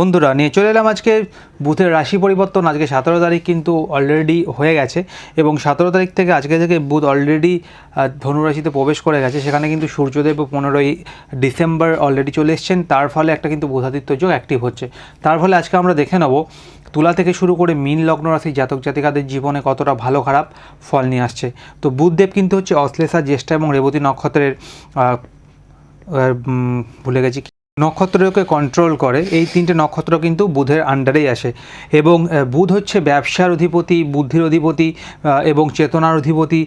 বন্ধুরা, নিয়ে চলে এলাম আজকে বুথের রাশি পরিবর্তন। আজকে সতেরো তারিখ কিন্তু অলরেডি হয়ে গেছে এবং সতেরো তারিখ থেকে আজকে থেকে বুথ অলরেডি ধনুরাশিতে প্রবেশ করে গেছে। সেখানে কিন্তু সূর্যদেব পনেরোই ডিসেম্বর অলরেডি চলে এসছেন। তার ফলে একটা কিন্তু বুধাদিত্য যোগ অ্যাক্টিভ হচ্ছে। তার ফলে আজকে আমরা দেখে নেব, তুলা থেকে শুরু করে মিন লগ্ন রাশি জাতক জাতিকাদের জীবনে কতটা ভালো খারাপ ফল নিয়ে আসছে। তো বুধদেব কিন্তু হচ্ছে অশ্লেষা, জ্যেষ্ঠা এবং রেবতী নক্ষত্রের ভুলে গেছি নক্ষত্রকে কন্ট্রোল করে। এই তিনটে নক্ষত্র কিন্তু বুধের আন্ডারেই আসে। এবং বুধ হচ্ছে ব্যবসার অধিপতি, বুদ্ধির অধিপতি এবং চেতনার অধিপতি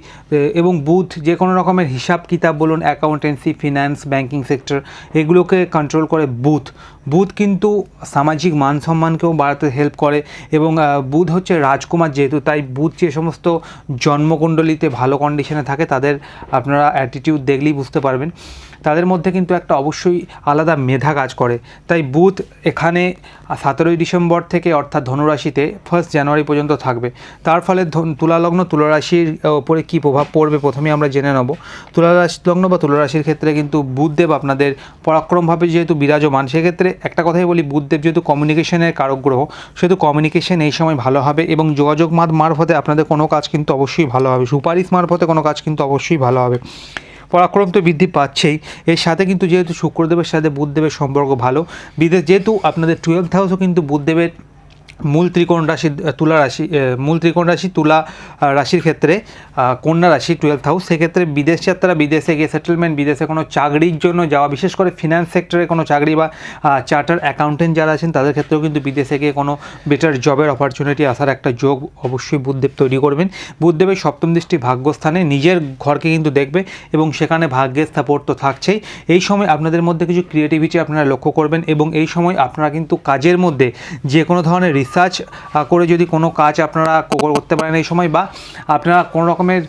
এবং বুধ যে কোনো রকমের হিসাব কিতাব বলুন অ্যাকাউন্টেন্সি ফিনান্স ব্যাংকিং সেক্টর এগুলোকে কন্ট্রোল করে বুধ। বুধ কিন্তু সামাজিক মান সম্মানকেও বাড়াতে হেল্প করে এবং বুধ হচ্ছে রাজকুমার যেহেতু, তাই বুধ যে সমস্ত জন্মকুণ্ডলিতে ভালো কন্ডিশনে থাকে, তাদের আপনারা অ্যাটিটিউড দেখলেই বুঝতে পারবেন। তাদের মধ্যে কিন্তু একটা অবশ্যই আলাদা মেধা কাজ করে। তাই বুধ এখানে সতেরোই ডিসেম্বর থেকে অর্থাৎ ধনুরাশিতে ফার্স্ট জানুয়ারি পর্যন্ত থাকবে। তার ফলে তুলালগ্ন তুলারাশির ওপরে কী প্রভাব পড়বে প্রথমে আমরা জেনে নেব। তুলারাশি লগ্ন বা তুলারাশির ক্ষেত্রে কিন্তু বুধদেব আপনাদের পরাক্রমভাবে যেহেতু বিরাজমান, সেক্ষেত্রে একটা কথাই বলি, বুধদেব যেহেতু কমিউনিকেশনের কারক গ্রহ, সেহেতু কমিউনিকেশন এই সময় ভালো হবে এবং যোগাযোগ মাধ মারফতে আপনাদের কোনো কাজ কিন্তু অবশ্যই ভালো হবে। সুপারিশ মারফতে কোনো কাজ কিন্তু অবশ্যই ভালো হবে। পরাক্রম তো বৃদ্ধি পাচ্ছেই। এর সাথে কিন্তু যেহেতু শুক্রদেবের সাথে বুধদেবের সম্পর্ক ভালো, বিদেশ যেহেতু আপনাদের টুয়েলভ হাউসও কিন্তু বুধদেবের মূল ত্রিকোণ রাশি তুলা রাশি মূল ত্রিকোণ রাশি, তুলা রাশির ক্ষেত্রে কন্যা রাশি টুয়েলভ হাউস সেক্ষেত্রে বিদেশ যাত্রা, বিদেশে গিয়ে সেটেলমেন্ট বিদেশে কোনো চাকরির জন্য যাওয়া, বিশেষ করে ফিনান্স সেক্টরে কোনো চাকরি বা চার্টার অ্যাকাউন্টেন্ট যারা আছেন, তাদের ক্ষেত্রেও কিন্তু বিদেশে গিয়ে কোনো বেটার জবের অপরচুনিটি আসার একটা যোগ অবশ্যই বুধদেব তৈরি করবেন। বুধদেবের সপ্তম দৃষ্টি ভাগ্যস্থানে, নিজের ঘরকে কিন্তু দেখবে এবং সেখানে ভাগ্যের স্থাপত্য থাকছেই। এই সময় আপনাদের মধ্যে কিছু ক্রিয়েটিভিটি আপনারা লক্ষ্য করবেন এবং এই সময় আপনারা কিন্তু কাজের মধ্যে যে কোনো ধরনের রিসার্চ করে যদি কোনো কাজ আপনারা করতে পারেন এই সময় বা আপনারা কোনো রকমের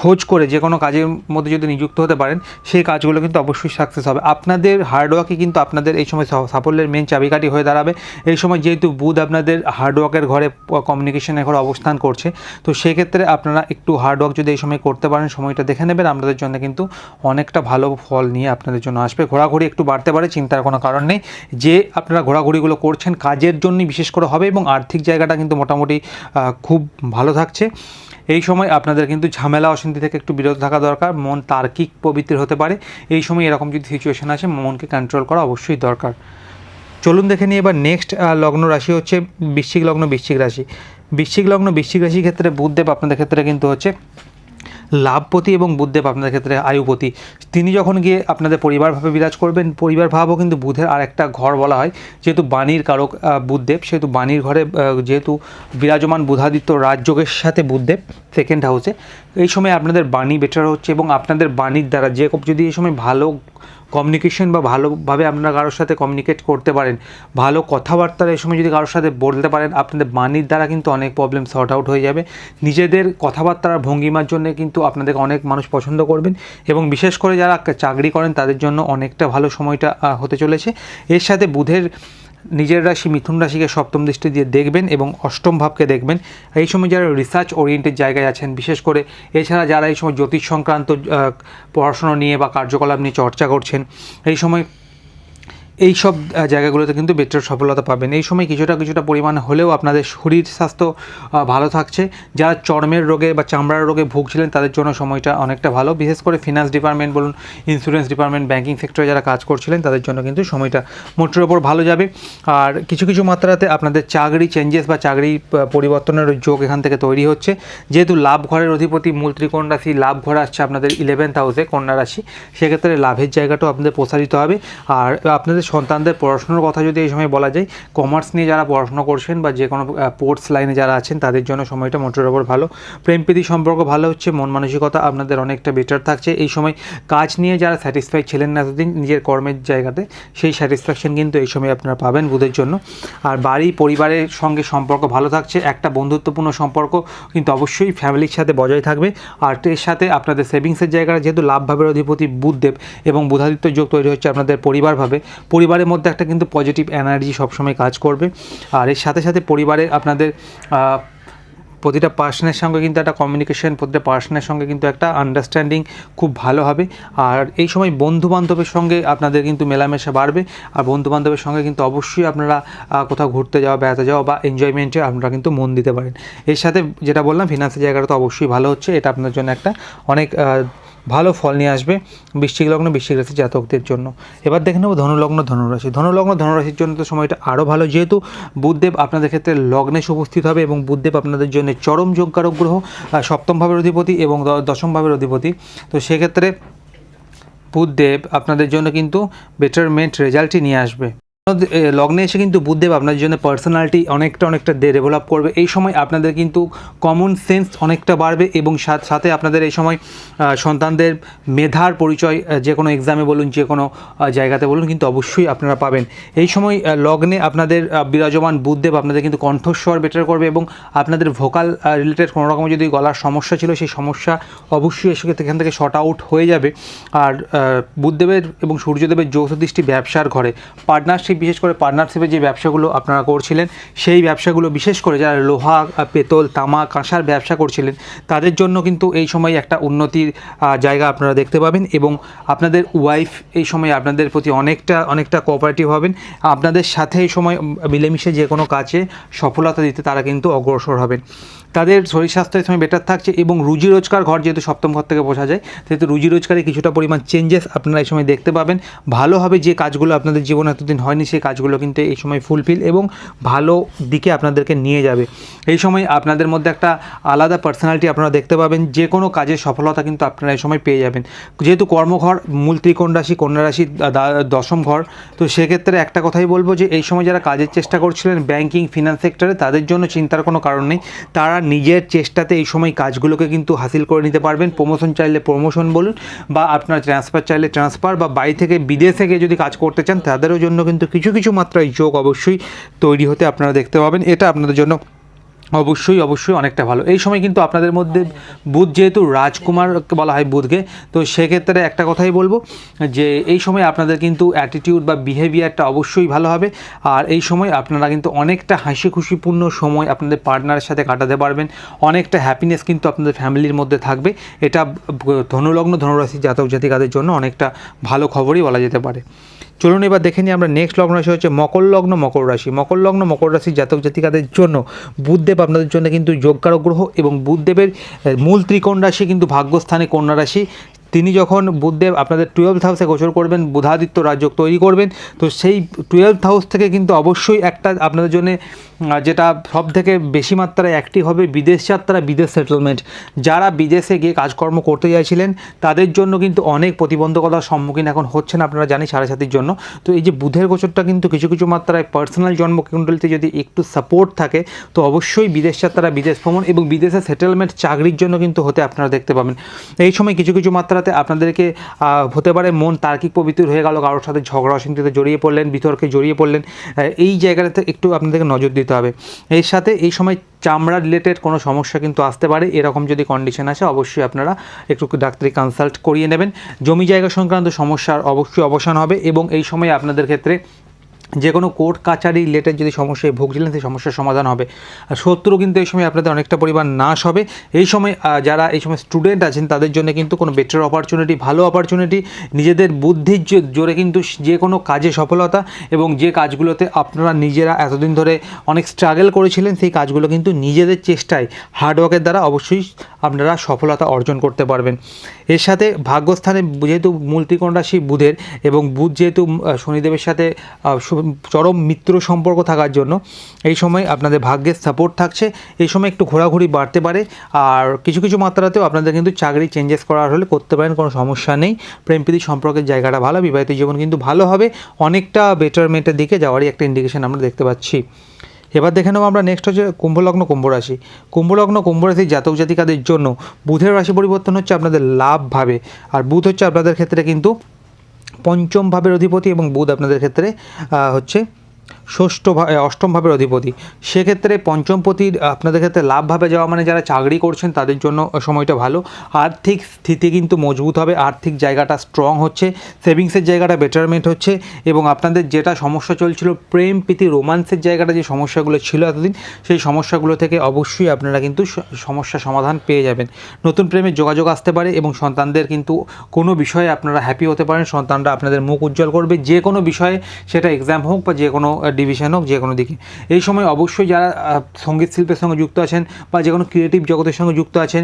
খোঁজ করে যে কোনো কাজের মধ্যে যদি নিযুক্ত হতে পারেন, সেই কাজগুলো কিন্তু অবশ্যই সাকসেস হবে। আপনাদের হার্ডওয়ার্কই কিন্তু আপনাদের এই সময় সাফল্যের মেন চাবিকাঠি হয়ে দাঁড়াবে। এই সময় যেহেতু বুধ আপনাদের হার্ডওয়ার্কের ঘরে কমিউনিকেশনের ঘরে অবস্থান করছে, তো সেক্ষেত্রে আপনারা একটু হার্ডওয়ার্ক যদি এই সময় করতে পারেন, সময়টা দেখে নেবেন। আপনাদের জন্য কিন্তু অনেকটা ভালো ফল নিয়ে আপনাদের জন্য আসবে। ঘোরাঘুরি একটু বাড়তে পারে, চিন্তার কোনো কারণ নেই। যে আপনারা ঘোরাঘুরিগুলো করছেন, কাজের জন্যই বিশেষ করে হবে এবং আর্থিক জায়গাটা কিন্তু মোটামুটি খুব ভালো থাকছে। এই সময় আপনাদের কিন্তু ঝামেলা, অশান্তি থেকে একটু বিরত থাকা দরকার। মন তার্কিক পবিত্র হতে পারে। এই সময় এরকম যদি সিচুয়েশান আসে, মনকে কন্ট্রোল করা অবশ্যই দরকার। চলুন দেখে নিই এবার নেক্সট লগ্ন রাশি হচ্ছে বৃশ্চিক লগ্ন, বৃশ্চিক রাশি। বৃশ্চিক লগ্ন, বৃশ্চিক রাশির ক্ষেত্রে বুধদেব আপনাদের ক্ষেত্রে কিন্তু হচ্ছে লাভপতি এবং বুদ্ধদেব আপনাদের ক্ষেত্রে আয়ুপতি। তিনি যখন গিয়ে আপনাদের পরিবারভাবে বিরাজ করবেন পরিবার ভাবও কিন্তু বুধের আর একটা ঘর বলা হয়, যেহেতু বাণীর কারক বুদ্ধদেব, সেহেতু বাণীর ঘরে যেহেতু বিরাজমান বুধাদিত্য রাজযোগের সাথে বুদ্ধদেব সেকেন্ড হাউসে এই সময় আপনাদের বাণী বেটার হচ্ছে এবং আপনাদের বাণীর দ্বারা যে যদি এই সময় ভালো কমিউনিকেশন বা ভালোভাবে আপনারা কারোর সাথে কমিউনিকেট করতে পারেন, ভালো কথাবার্তার এই সময় যদি কারোর সাথে বলতে পারেন, আপনাদের বাণীর দ্বারা কিন্তু অনেক প্রবলেম সর্ট আউট হয়ে যাবে। নিজেদের কথাবার্তার ভঙ্গিমার জন্য কিন্তু আপনাদেরকে অনেক মানুষ পছন্দ করবেন এবং বিশেষ করে যারা চাকরি করেন, তাদের জন্য অনেকটা ভালো সময়টা হতে চলেছে। এর সাথে বুধের নিজের রাশি মিথুন রাশিকে সপ্তম দৃষ্টি দিয়ে দেখবেন এবং অষ্টম ভাবকে দেখবেন। এই সময় যারা রিসার্চ ওরিয়েন্টেড জায়গায় আছেন, বিশেষ করে এছাড়া যারা এই সময় জ্যোতিষ সংক্রান্ত পড়াশুনো নিয়ে বা কার্যকলাপ নিয়ে চর্চা করছেন, এই সময় এই সব জায়গাগুলোতে কিন্তু বেটার সফলতা পাবেন। এই সময় কিছুটা কিছুটা পরিমাণ হলেও আপনাদের শরীর স্বাস্থ্য ভালো থাকছে। যারা চর্মের রোগে বা চামড়ার রোগে ভুগছিলেন, তাদের জন্য সময়টা অনেকটা ভালো। বিশেষ করে ফিনান্স ডিপার্টমেন্ট বলুন ইন্স্যুরেন্স ডিপার্টমেন্ট ব্যাঙ্কিং সেক্টরে যারা কাজ করছিলেন, তাদের জন্য কিন্তু সময়টা মোটের ওপর ভালো যাবে। আর কিছু কিছু মাত্রাতে আপনাদের চাকরি চেঞ্জেস বা চাকরি পরিবর্তনের যোগ এখান থেকে তৈরি হচ্ছে। যেহেতু লাভ ঘরের অধিপতি মূল ত্রিকোণ রাশি লাভ ঘর আসছে আপনাদের ইলেভেন্থ হাউসে কন্যা রাশি, সেক্ষেত্রে লাভের জায়গাটাও আপনাদের প্রসারিত হবে। আর আপনাদের সন্তানদের পড়াশোনার কথা যদি এই সময় বলা যায় কমার্স নিয়ে যারা পড়াশোনা করছেন বা যে কোনো স্পোর্টস লাইনে যারা আছেন, তাদের জন্য সময়টা মোটের ওপর ভালো। প্রেম প্রীতি সম্পর্ক ভালো হচ্ছে, মন মানসিকতা আপনাদের অনেকটা বেটার থাকছে। এই সময় কাজ নিয়ে যারা স্যাটিসফাই ছিলেন না এতদিন, নিজের কর্মের জায়গাতে, সেই স্যাটিসফ্যাকশন কিন্তু এই সময় আপনারা পাবেন বুধের জন্য। আর বাড়ি, পরিবারের সঙ্গে সম্পর্ক ভালো থাকছে, একটা বন্ধুত্বপূর্ণ সম্পর্ক কিন্তু অবশ্যই ফ্যামিলির সাথে বজায় থাকবে। আর এর সাথে আপনাদের সেভিংসের জায়গাটা যেহেতু লাভভাবের অধিপতি বুধদেব এবং বুধাদিত্য যোগ তৈরি হচ্ছে আপনাদের পরিবারভাবে পরিবারের মধ্যে একটা কিন্তু পজিটিভ এনার্জি সবসময় কাজ করবে। আর এর সাথে সাথে পরিবারে আপনাদের প্রতিটা পার্সনের সঙ্গে কিন্তু একটা কমিউনিকেশন প্রতিটা পার্সনের সঙ্গে কিন্তু একটা আন্ডারস্ট্যান্ডিং খুব ভালো হবে। আর এই সময় বন্ধু বান্ধবের সঙ্গে আপনাদের কিন্তু মেলামেশা বাড়বে। আর বন্ধু বান্ধবের সঙ্গে কিন্তু অবশ্যই আপনারা কোথাও ঘুরতে যাওয়া, বেড়াতে যাওয়া বা এনজয়মেন্টে আপনারা কিন্তু মন দিতে পারেন। এর সাথে যেটা বললাম ফিনান্সের জায়গাটা তো অবশ্যই ভালো হচ্ছে। এটা আপনার জন্য একটা অনেক ভালো ফল নিয়ে আসবে বৃশ্চিক লগ্ন বৃশ্চিক রাশি জাতকদের জন্য। এবার দেখে নেব ধনুলগ্ন ধনুরাশি। ধনুলগ্ন ধনুরাশির জন্য তো সময়টা আরও ভালো। যেহেতু বুধদেব আপনাদের ক্ষেত্রে লগ্নে উপস্থিত হবে এবং বুধদেব আপনাদের জন্য চরম যোগকারক গ্রহ আহ, সপ্তম ভাবের অধিপতি এবং দ- দশম ভাবের অধিপতি। তো সেক্ষেত্রে বুধদেব আপনাদের জন্য কিন্তু বেটারমেন্ট রেজাল্টই নিয়ে আসবে। লগ্নে এসে কিন্তু বুধদেব আপনাদের জন্য পার্সোনালিটি অনেকটা অনেকটা ডেভেলপ করবে। এই সময় আপনাদের কিন্তু কমন সেন্স অনেকটা বাড়বে এবং সাথ- আপনাদের এই সময় সন্তানদের মেধার পরিচয় যে কোনো এক্সামে বলুন, যে কোনো জায়গাতে বলুন কিন্তু অবশ্যই আপনারা পাবেন। এই সময় লগ্নে আপনাদের বিরাজমান বুধদেব আপনাদের কিন্তু কণ্ঠস্বর বেটার করবে এবং আপনাদের ভোকাল রিলেটেড কোনো রকম যদি গলার সমস্যা ছিল, সেই সমস্যা অবশ্যই এসে এখান থেকে শর্ট আউট হয়ে যাবে। আর বুদ্ধদেবের এবং সূর্যদেবের যৌথ দৃষ্টি ব্যবসার ঘরে। পার্টনারশিপ বিশেষ করে পার্টনারশিপের যে ব্যবসাগুলো আপনারা করছিলেন, সেই ব্যবসাগুলো, বিশেষ করে যারা লোহা পেতল, তামা, কাঁসার ব্যবসা করছিলেন, তাদের জন্য কিন্তু এই সময় একটা উন্নতির জায়গা আপনারা দেখতে পাবেন এবং আপনাদের ওয়াইফ এই সময় আপনাদের প্রতি অনেকটা অনেকটা কোঅপারেটিভ হবেন। আপনাদের সাথে এই সময় মিলেমিশে যে কোনো কাজে সফলতা দিতে তারা কিন্তু অগ্রসর হবেন। তাদের শরীর স্বাস্থ্য এই সময় বেটার থাকছে এবং রুজি রোজগার ঘর যেহেতু সপ্তম ঘর থেকে বোঝা যায়, সেহেতু রুজি রোজগারে কিছুটা পরিমাণ চেঞ্জেস আপনারা এই সময় দেখতে পাবেন। ভালোভাবে যে কাজগুলো আপনাদের জীবনে এতদিন হয়নি, সেই কাজগুলো কিন্তু এই সময় ফুলফিল এবং ভালো দিকে আপনাদেরকে নিয়ে যাবে। এই সময় আপনাদের মধ্যে একটা আলাদা পার্সোনালিটি আপনারা দেখতে পাবেন, যে কোনো কাজের সফলতা কিন্তু আপনারা এই সময় পেয়ে যাবেন। যেহেতু কর্মঘর মূল ত্রিকোণ রাশি, কন্যা রাশি দশম ঘর, তো সেক্ষেত্রে একটা কথাই বলব যে এই সময় যারা কাজের চেষ্টা করছিলেন ব্যাংকিং ফিনান্স সেক্টরে তাদের জন্য চিন্তার কোনো কারণ নেই। তারা নিজের চেষ্টাতে এই সময় কাজগুলোকে কিন্তু হাসিল করে নিতে পারবেন। প্রমোশন চাইলে প্রমোশন বলুন বা আপনার ট্রান্সফার চাইলে ট্রান্সফার বা বাড়ি থেকে বিদেশ থেকে যদি কাজ করতে চান, তাদেরও জন্য কিন্তু কিছু কিছু মাত্রায় যোগ অবশ্যই তৈরি হতে আপনারা দেখতে পাবেন। এটা আপনাদের জন্য অবশ্যই অবশ্যই অনেকটা ভালো। এই সময় কিন্তু আপনাদের মধ্যে বুধ যেহেতু রাজকুমার বলা হয় বুধকে তো সেক্ষেত্রে একটা কথাই বলব যে এই সময় আপনাদের কিন্তু অ্যাটিটিউড বা বিহেভিয়ারটা অবশ্যই ভালো হবে। আর এই সময় আপনারা কিন্তু অনেকটা হাসি খুশিপূর্ণ সময় আপনাদের পার্টনারের সাথে কাটাতে পারবেন। অনেকটা হ্যাপিনেস কিন্তু আপনাদের ফ্যামিলির মধ্যে থাকবে। এটা ধনুলগ্ন ধনুরাশি জাতক জাতিকাদের জন্য অনেকটা ভালো খবরই বলা যেতে পারে। চলুন এবার দেখে নিই আমরা নেক্সট লগ্ন রাশি হচ্ছে মকর লগ্ন, মকর রাশি। মকর লগ্ন, মকর রাশির জাতক জাতিকাদের জন্য বুধদেব আপনাদের জন্য কিন্তু যোগকারক গ্রহ এবং বুধদেবের মূল ত্রিকোণ রাশি কিন্তু ভাগ্যস্থানে কন্যা রাশি। তিনি যখন বুধদেব আপনাদের টুয়েলভ হাউসে গোচর করবেন, বুধাদিত্য রাজ্য তৈরি করবেন, তো সেই টুয়েলভ হাউস থেকে কিন্তু অবশ্যই একটা আপনাদের জন্য যেটা সব থেকে বেশি মাত্রায় অ্যাক্টিভ হবে বিদেশ যাত্রা, বিদেশ সেটেলমেন্ট যারা বিদেশে গিয়ে কাজকর্ম করতে চাইছিলেন, তাদের জন্য কিন্তু অনেক প্রতিবন্ধকতার সম্মুখীন এখন হচ্ছেন আপনারা জানি সাড়ে সাতির জন্য। তো এই যে বুধের গোচরটা কিন্তু কিছু কিছু মাত্রায় পার্সোনাল জন্মকুণ্ডলিতে যদি একটু সাপোর্ট থাকে, তো অবশ্যই বিদেশ যাত্রা, বিদেশ ভ্রমণ এবং বিদেশে সেটেলমেন্ট চাকরির জন্য কিন্তু হতে আপনারা দেখতে পাবেন। এই সময় কিছু কিছু মাত্রাতে আপনাদেরকে হতে পারে মন তার্কিক পবিত্র হয়ে গেল, কারোর সাথে ঝগড়া অশান্তিতে জড়িয়ে পড়লেন, বিতর্কে জড়িয়ে পড়লেন এই জায়গাটাতে একটু আপনাদেরকে নজর দিতে হবে। এর সাথে এই সময় চামড়া রিলেটেড কোনো সমস্যা কিন্তু আসতে পারে, এরকম যদি কন্ডিশন আসে, অবশ্যই আপনারা একটু ডাক্তারি কনসাল্ট করিয়ে নেবেন। জমি জায়গা সংক্রান্ত সমস্যার অবশ্যই অবসান হবে এবং এই সময় আপনাদের ক্ষেত্রে যে কোনো কোর্ট কাচারি রিলেটেড যদি সমস্যায় ভুগছিলেন, সেই সমস্যার সমাধান হবে। আর শত্রু কিন্তু এই সময় আপনাদের অনেকটা পরিমাণ নাশ হবে। এই সময় যারা এই সময় স্টুডেন্ট আছেন, তাদের জন্য কিন্তু কোনো বেটার অপরচুনিটি ভালো অপরচুনিটি নিজেদের বুদ্ধির জোরে কিন্তু যে কোনো কাজে সফলতা এবং যে কাজগুলোতে আপনারা নিজেরা এতদিন ধরে অনেক স্ট্রাগল করেছিলেন, সেই কাজগুলো কিন্তু নিজেদের চেষ্টায় হার্ডওয়ার্কের দ্বারা অবশ্যই আপনারা সফলতা অর্জন করতে পারবেন। এর সাথে ভাগ্যস্থানে যেহেতু মূল রাশি বুধের এবং বুধ যেহেতু শনিদেবের সাথে চরম মিত্র সম্পর্ক থাকার জন্য এই সময় আপনাদের ভাগ্যের সাপোর্ট থাকছে। এই সময় একটু ঘোরাঘুরি বাড়তে পারে। আর কিছু কিছু মাত্রাতেও আপনাদের কিন্তু চাকরি চেঞ্জেস করার হলে করতে পারেন, কোনো সমস্যা নেই। প্রেমপ্রীতি সম্পর্কের জায়গাটা ভালো, বিবাহিত জীবন কিন্তু ভালো হবে। অনেকটা বেটারমেন্টের দিকে যাওয়ারই একটা ইন্ডিকেশন আমরা দেখতে পাচ্ছি। এবার দেখে নেব আমরা নেক্সট হচ্ছে কুম্ভলগ্ন কুম্ভ রাশি কুম্ভলগ্ন কুম্ভ রাশির জাতক জাতিকাদের জন্য বুধের রাশি পরিবর্তন হচ্ছে আপনাদের লাভ ভাবে। আর বুধ হচ্ছে আপনাদের ক্ষেত্রে কিন্তু পঞ্চম ভাবের অধিপতি এবং বুধ আপনাদের ক্ষেত্রে হচ্ছে ষষ্ঠ ভা- এ, অষ্টম ভাবের অধিপতি। সেক্ষেত্রে পঞ্চমপতির আপনাদের ক্ষেত্রে লাভভাবে যাওয়া মানে যারা চাকরি করছেন তাদের জন্য সময়টা ভালো। আর্থিক স্থিতি কিন্তু মজবুত হবে আর্থিক জায়গাটা স্ট্রং হচ্ছে সেভিংসের জায়গাটা বেটারমেন্ট হচ্ছে এবং আপনাদের যেটা সমস্যা চলছিল প্রেম প্রীতি রোমান্সের জায়গাটা যে সমস্যাগুলো ছিল এতদিন সেই সমস্যাগুলো থেকে অবশ্যই আপনারা কিন্তু সমস্যা সমাধান পেয়ে যাবেন। নতুন প্রেমের যোগাযোগ আসতে পারে এবং সন্তানদের কিন্তু কোনো বিষয়ে আপনারা হ্যাপি হতে পারেন সন্তানরা আপনাদের মুখ উজ্জ্বল করবে যে কোনো বিষয়ে সেটা এক্সাম হোক বা যে কোনো ডিভিশন হোক, যে কোনো দিকে। এই সময় অবশ্যই যারা সংগীত শিল্পের সঙ্গে যুক্ত আছেন বা যে কোনো ক্রিয়েটিভ জগতের সঙ্গে যুক্ত আছেন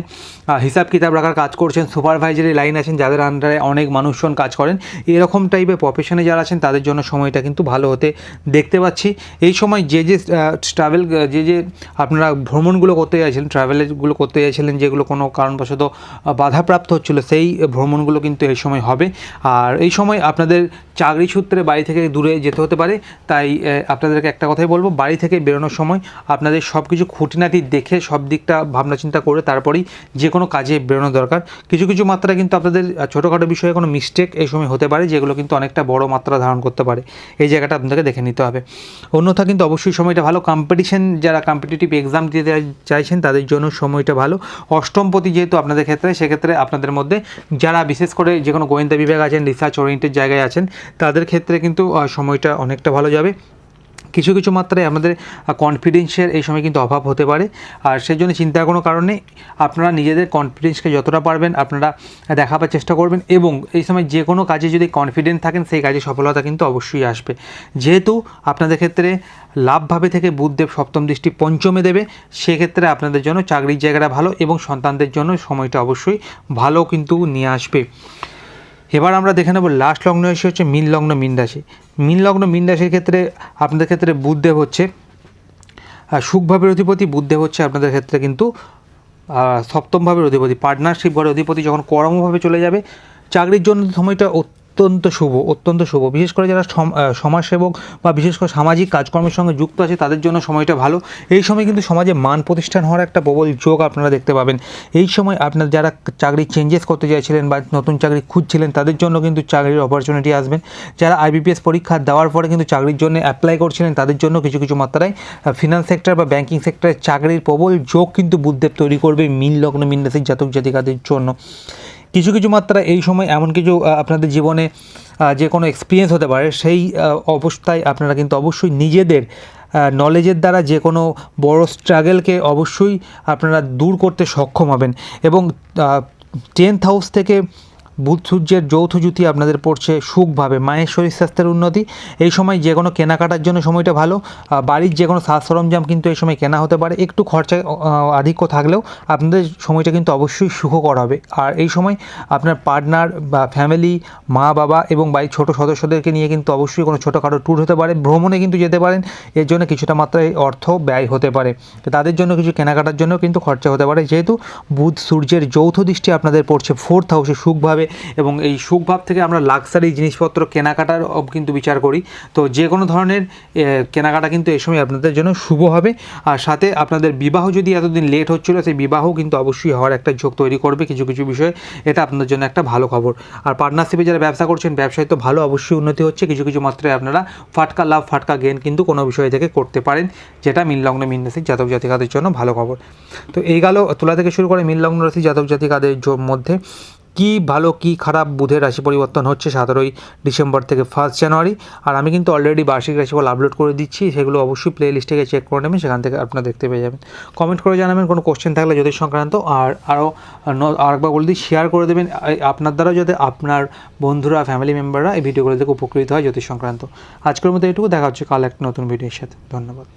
হিসাব কিতাব রাখার কাজ করছেন সুপারভাইজারি লাইন আছেন, যাদের আন্ডারে অনেক মানুষজন কাজ করেন, এরকম টাইপের প্রফেশনে যারা আছেন, তাদের জন্য সময়টা কিন্তু ভালো হতে দেখতে পাচ্ছি। এই সময় যে যে ট্রাভেল যে যে আপনারা ভ্রমণগুলো করতে চাইছিলেন ট্রাভেলগুলো করতে চাইছিলেন যেগুলো কোনো কারণবশত বাধাপ্রাপ্ত হচ্ছিল, সেই ভ্রমণগুলো কিন্তু এই সময় হবে। আর এই সময় আপনাদের চাকরি সূত্রে বাড়ি থেকে দূরে যেতে হতে পারে, তাই আপনাদেরকে একটা কথাই বলব, বাড়ি থেকে বেরোনোর সময় আপনাদের সব কিছু খুঁটিনাটি দেখে সব দিকটা ভাবনা চিন্তা করে তারপরেই যে কোনো কাজে বেরোনো দরকার। কিছু কিছু মাত্রা কিন্তু আপনাদের ছোটোখাটো বিষয়ে কোনো মিস্টেক এই সময় হতে পারে, যেগুলো কিন্তু অনেকটা বড় মাত্রা ধারণ করতে পারে। এই জায়গাটা আপনাকে দেখে নিতে হবে। অন্যথা কিন্তু অবশ্যই সময়টা ভালো। কম্পিটিশন যারা কম্পিটিটিভ এক্সাম দিতে চাইছেন, তাদের জন্য সময়টা ভালো। অষ্টমপতি যেহেতু আপনাদের ক্ষেত্রে, সেক্ষেত্রে আপনাদের মধ্যে যারা বিশেষ করে যে কোনো গোয়েন্দা বিভাগ আছেন রিসার্চ ওরিয়েন্টেড জায়গায় আছেন, তাদের ক্ষেত্রে কিন্তু সময়টা অনেকটা ভালো যাবে। কিছু কিছু মাত্রায় আমাদের কনফিডেন্সের এই সময় কিন্তু অভাব হতে পারে। আর সেই জন্য চিন্তার কোনো কারণ আপনারা নিজেদের কনফিডেন্সকে যতটা পারবেন আপনারা দেখাবার চেষ্টা করবেন এবং এই সময় যে কোনো কাজে যদি কনফিডেন্ট থাকেন, সেই কাজে সফলতা কিন্তু অবশ্যই আসবে। যেহেতু আপনাদের ক্ষেত্রে লাভভাবে থেকে বুধদেব সপ্তম দৃষ্টি পঞ্চমে দেবে, সেক্ষেত্রে আপনাদের জন্য চাকরির জায়গাটা ভালো এবং সন্তানদের জন্য সময়টা অবশ্যই ভালো কিন্তু নিয়ে আসবে। এবার আমরা দেখে নেব লাস্ট লগ্ন এসে হচ্ছে মীন লগ্ন, মীন রাশি। মীন লগ্ন, মীন রাশির ক্ষেত্রে আপনাদের ক্ষেত্রে বুধদেব হচ্ছে সুখভাবের অধিপতি বুধদেব হচ্ছে আপনাদের ক্ষেত্রে কিন্তু সপ্তমভাবের অধিপতি। পার্টনারশিপ ঘরের অধিপতি যখন কর্মভাবে চলে যাবে, চাকরির জন্য সময়টা অত্যন্ত শুভ অত্যন্ত শুভ। বিশেষ করে যারা সম- সমাজসেবক বা বিশেষ করে সামাজিক কাজকর্মের সঙ্গে যুক্ত আছে, তাদের জন্য সময়টা ভালো। এই সময় কিন্তু সমাজে মান প্রতিষ্ঠান হওয়ার একটা প্রবল যোগ আপনারা দেখতে পাবেন। এই সময় আপনার যারা চাকরি চেঞ্জেস করতে চাইছিলেন বা নতুন চাকরি খুঁজছিলেন, তাদের জন্য কিন্তু চাকরির অপরচুনিটি আসবেন। যারা আইবিপিএস পরীক্ষা দেওয়ার পরে কিন্তু চাকরির জন্য অ্যাপ্লাই করছিলেন, তাদের জন্য কিছু কিছু মাত্রায় ফিনান্স সেক্টর বা ব্যাঙ্কিং সেক্টরে চাকরির প্রবল যোগ কিন্তু বুদ্ধেব তৈরি করবে মিল লগ্ন মিন রাশির জাতক জাতিকাদের জন্য। কিছু কিছু মাত্রা এই সময় এমন কিছু আপনাদের জীবনে যে কোনো এক্সপিরিয়েন্স হতে পারে, সেই অবস্থায় আপনারা কিন্তু অবশ্যই নিজেদের নলেজের দ্বারা যে কোনো বড় স্ট্রাগেলকে অবশ্যই আপনারা দূর করতে সক্ষম হবেন। এবং টেন্থ হাউস থেকে বুধ সূর্যের যৌথ জুতি আপনাদের পড়ছে সুখভাবে। মায়ের শরীর, স্বাস্থ্যের উন্নতি। এই সময় যে কোনো কেনাকাটার জন্য সময়টা ভালো। বাড়ির যে কোনো সাজ সরঞ্জাম কিন্তু এই সময় কেনা হতে পারে। একটু খরচা আধিক্য থাকলেও আপনাদের সময়টা কিন্তু অবশ্যই সুখকর হবে। আর এই সময় আপনার পার্টনার বা ফ্যামিলি, মা, বাবা এবং বাড়ির ছোটো সদস্যদেরকে নিয়ে কিন্তু অবশ্যই কোনো ছোটোখাটো ট্যুর হতে পারে। ভ্রমণে কিন্তু যেতে পারেন। এর জন্য কিছুটা মাত্রায় অর্থ ব্যয় হতে পারে। তাদের জন্য কিছু কেনাকাটার জন্য কিন্তু খরচা হতে পারে। যেহেতু বুধ সূর্যের যৌথ দৃষ্টি আপনাদের পড়ছে। ফোর্থ হাউসে সুখভাবে এবং এই সুখভাব থেকে আমরা লাক্সারি জিনিসপত্র কেনাকাটার কিন্তু বিচার করি। তো যে কোনো ধরনের কেনাকাটা কিন্তু এই সময় আপনাদের জন্য শুভ হবে। আর সাথে আপনাদের বিবাহ যদি এতদিন লেট হচ্ছিল, সেই বিবাহ কিন্তু অবশ্যই হওয়ার একটা যোগ তৈরি করবে কিছু কিছু বিষয়ে। এটা আপনাদের জন্য একটা ভালো খবর। আর পার্টনারশিপে যারা ব্যবসা করছেন, ব্যবসায় তো ভালো অবশ্যই উন্নতি হচ্ছে। কিছু কিছু মাত্রায় আপনারা ফাটকা লাভ, ফাটকা গেন কিন্তু কোনো বিষয় থেকে করতে পারেন, যেটা মিল লগ্ন, মিন রাশির জাতক জাতিকাদের জন্য ভালো খবর। তো এই গেল তুলা থেকে শুরু করে মিল লগ্ন রাশি জাতক জাতিকাদের মধ্যে। কি ভালো, কি খারাপ বুধের রাশি পরিবর্তন হচ্ছে সতেরোই ডিসেম্বর থেকে ফার্স্ট জানুয়ারি আর আমি কিন্তু অলরেডি বার্ষিক রাশিফল আপলোড করে দিচ্ছি, সেগুলো অবশ্যই প্লে লিস্ট থেকে চেক করে নেবেন, সেখান থেকে আপনারা দেখতে পেয়ে যাবেন। কমেন্ট করে জানাবেন কোনো কোশ্চেন থাকলে জ্যোতিষ সংক্রান্ত, আর আরও আরেকবার বলে দিই শেয়ার করে দেবেন। আপনার দ্বারা যাতে আপনার বন্ধুরা ফ্যামিলি মেম্বাররা এই ভিডিওগুলো থেকে উপকৃত হয় জ্যোতিষ সংক্রান্ত। আজকের মতো এটুকু দেখা হচ্ছে কাল একটা নতুন ভিডিওর সাথে। ধন্যবাদ।